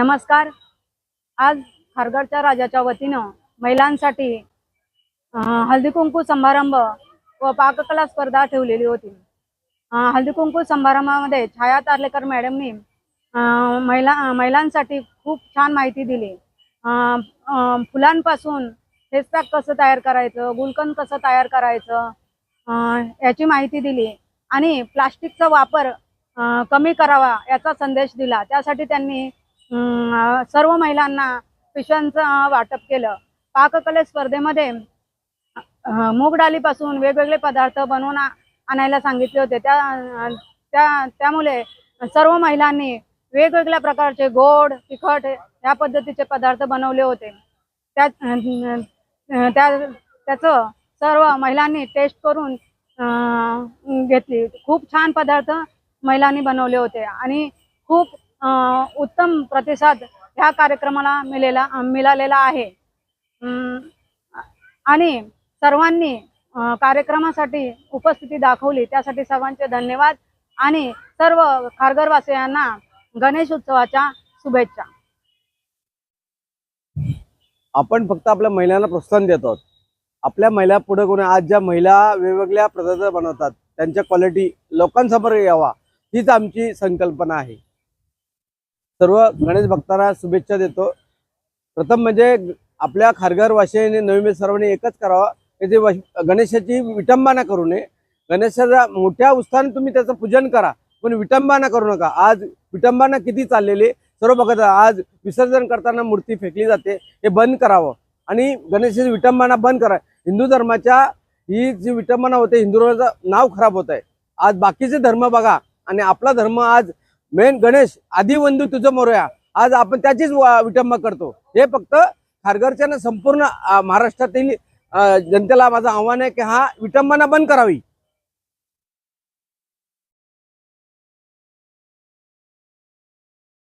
नमस्कार. आज खारघरच्या राजाच्या वतीनं महिलांसाठी हळदीकुंकू समारंभ व पाककला स्पर्धा ठेवलेली होती. हळदीकुंकू समारंभामध्ये छाया तारलेकर मॅडमनी महिला महिलांसाठी खूप छान माहिती दिली. फुलांपासून फेसपॅक कसं तयार करायचं गुलकंद कसं तयार करायचं याची माहिती दिली आणि प्लास्टिकचा वापर कमी करावा याचा संदेश दिला. त्यासाठी त्यांनी सर्व महिलांना पिशव्यांचं वाटप केलं. पाककले स्पर्धेमध्ये मूग डालीपासून वेगवेगळे पदार्थ बनवून आणायला सांगितले होते. त्या त्या त्यामुळे सर्व महिलांनी वेगवेगळ्या प्रकारचे गोड तिखट या पद्धतीचे पदार्थ बनवले होते. त्या त्या त्याचं सर्व महिलांनी टेस्ट करून घेतली. खूप छान पदार्थ महिलांनी बनवले होते. आणि खूप उत्तम प्रतिसाद ह्या कार्यक्रमाला मिलेला मिळालेला आहे. आणि सर्वांनी कार्यक्रमासाठी उपस्थिती दाखवली. त्यासाठी सर्वांचे धन्यवाद आणि सर्व खारघरवासियांना गणेश उत्सवाच्या शुभेच्छा. आपण फक्त आपल्या महिलांना प्रोत्साहन देत आहोत. आपल्या महिला पुढे कोणी आज ज्या महिला वेगवेगळ्या पदार्थ बनवतात त्यांच्या क्वालिटी लोकांसमोर यावा हीच आमची संकल्पना आहे. सर्व गणेश भक्तांना शुभेच्छा देतो. प्रथम म्हणजे आपल्या खारघर वाशियांनी नवीन सर्वांनी एकच करावं. की ते गणेशाची विटंबना करू नये. गणेशाचा मोठ्या उत्साहाने तुम्ही त्याचं पूजन करा. पण विटंबना करू नका. आज विटंबना किती चाललेली सर्व बघत आज विसर्जन करताना मूर्ती फेकली जाते. हे बंद करावं. आणि गणेशाची विटंबना बंद करा. हिंदू धर्माच्या ही जी विटंबना होते हिंदू धर्माचं नाव खराब होत आहे आज बाकीचे धर्म बघा. आणि आपला धर्म आज मेन गणेश आदिवंधू तुझं मोरया. आज आपण त्याचीच विटंबना करतो. हे फक्त खारघरच्या संपूर्ण महाराष्ट्रातील जनतेला माझं आव्हान आहे की हा विटंबना बंद करावी.